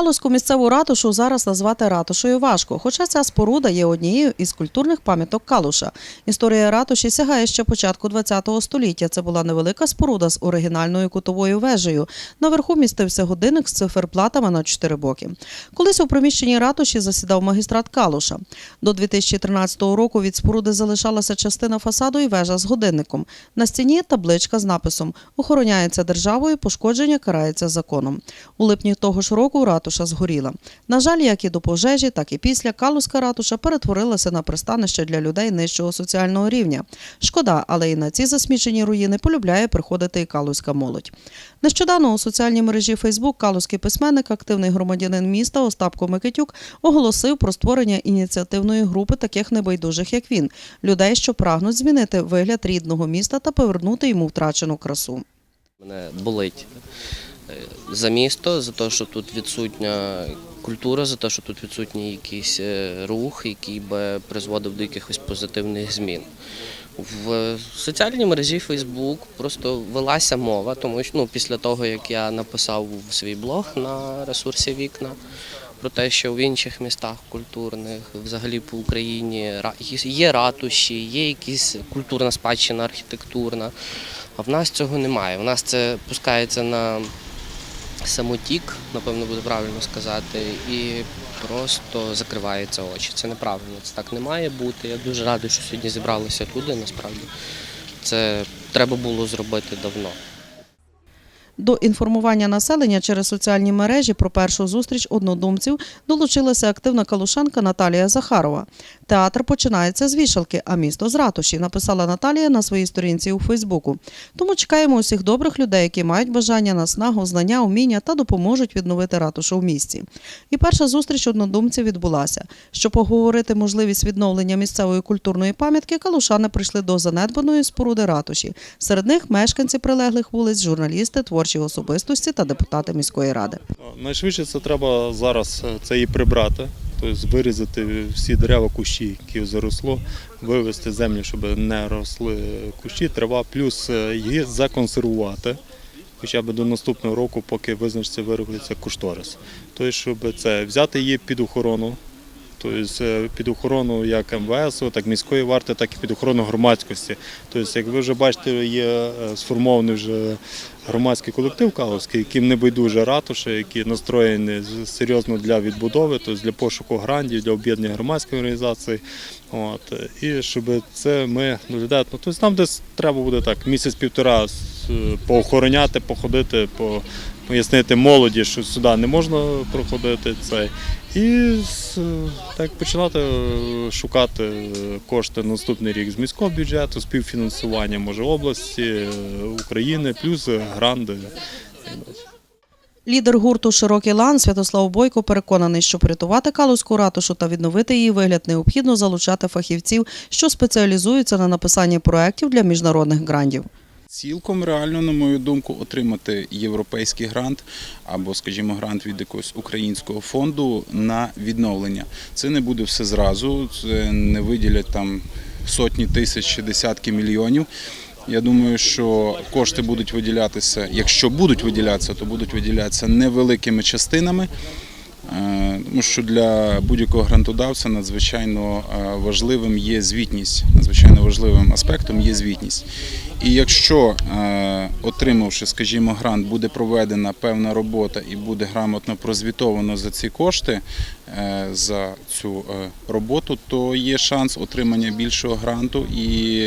Калузьку місцеву ратушу зараз назвати ратушею важко, хоча ця споруда є однією із культурних пам'яток Калуша. Історія ратуші сягає ще початку ХХ століття. Це була невелика споруда з оригінальною кутовою вежею. Наверху містився годинник з циферплатами на чотири боки. Колись у приміщенні ратуші засідав магістрат Калуша. До 2013 року від споруди залишалася частина фасаду і вежа з годинником. На стіні табличка з написом Охороняється державою, пошкодження карається законом. У липні того ж року ратуша згоріла. На жаль, як і до пожежі, так і після Калузька ратуша перетворилася на пристанище для людей нижчого соціального рівня. Шкода, але і на ці засмічені руїни полюбляє приходити і калузька молодь. Нещодавно у соціальній мережі Фейсбук калузький письменник, активний громадянин міста Остапко Микитюк оголосив про створення ініціативної групи таких небайдужих, як він, людей, що прагнуть змінити вигляд рідного міста та повернути йому втрачену красу. Мене болить за місто, за те, що тут відсутня культура, за те, що тут відсутній якийсь е, рух, який би призводив до якихось позитивних змін. В соціальній мережі Facebook просто велася мова, тому що ну, після того, як я написав свій блог на ресурсі Вікна про те, що в інших містах культурних, взагалі по Україні, є ратуші, є якась культурна спадщина архітектурна. А в нас цього немає. У нас це пускається на самотік, напевно, буде правильно сказати, і просто закриваються очі. Це неправильно, це так не має бути. Я дуже радий, що сьогодні зібралися люди. Насправді це треба було зробити давно. До інформування населення через соціальні мережі про першу зустріч однодумців долучилася активна калушанка Наталія Захарова. Театр починається з вішалки, а місто з ратуші, написала Наталія на своїй сторінці у Фейсбуку. Тому чекаємо усіх добрих людей, які мають бажання наснагу, знання, уміння та допоможуть відновити ратушу в місті. І перша зустріч однодумців відбулася. Щоб поговорити можливість відновлення місцевої культурної пам'ятки, калушани прийшли до занедбаної споруди ратуші. Серед них мешканці прилеглих вулиць, журналісти, творчі особистості та депутати міської ради. Найшвидше це треба зараз е, це і прибрати, тобто вирізати всі дерева, кущі, які заросло, вивести землю, щоб не росли кущі, трава, плюс е, її законсервувати. Хоча б до наступного року, поки визначиться, виробиться кошторис. Тобто, щоб це взяти її під охорону, тобто е, під охорону як МВС, так міської варти, так і під охорону громадськості. Тобто, як ви вже бачите, є е, сформований вже громадський колектив Каловський, яким не байдуже ратуша, які настроєні серйозно для відбудови, тобто для пошуку грантів, для об'єднання громадських організацій. От, і щоб це ми доглядати. Ну, тобто там десь треба буде так місяць-півтора поохороняти, походити, по, пояснити молоді, що сюди не можна проходити цей. І так починати е, шукати е, кошти на наступний рік з міського бюджету, співфінансування може області, е, України, плюс гранди. Лідер гурту Широкий лан Святослав Бойко переконаний, щоб рятувати Калузьку ратушу та відновити її вигляд, необхідно залучати фахівців, що спеціалізуються на написанні проєктів для міжнародних грантів. Цілком реально, на мою думку, отримати європейський грант або, скажімо, грант від якогось українського фонду на відновлення. Це не буде все зразу, це не виділять там сотні тисяч десятки мільйонів. Я думаю, що кошти будуть виділятися, якщо будуть виділятися, то будуть виділятися невеликими частинами. Е, Тому що для будь-якого грантодавця надзвичайно е, важливим є звітність, надзвичайно важливим аспектом є звітність. І якщо, е, отримавши, скажімо, грант, буде проведена певна робота і буде грамотно прозвітовано за ці кошти за цю роботу, то є шанс отримання більшого гранту і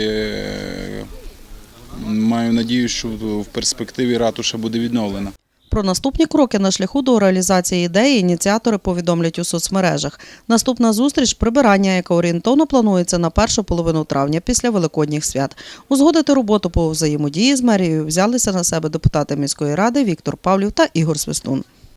маю надію, що в перспективі ратуша буде відновлена. Про наступні кроки на шляху до реалізації ідеї ініціатори повідомлять у соцмережах. Наступна зустріч прибирання, яка орієнтовно планується на першу половину травня після великодніх свят. Узгодити роботу по взаємодії з мерією взялися на себе депутати міської ради Віктор Павлів та Ігор Свистун.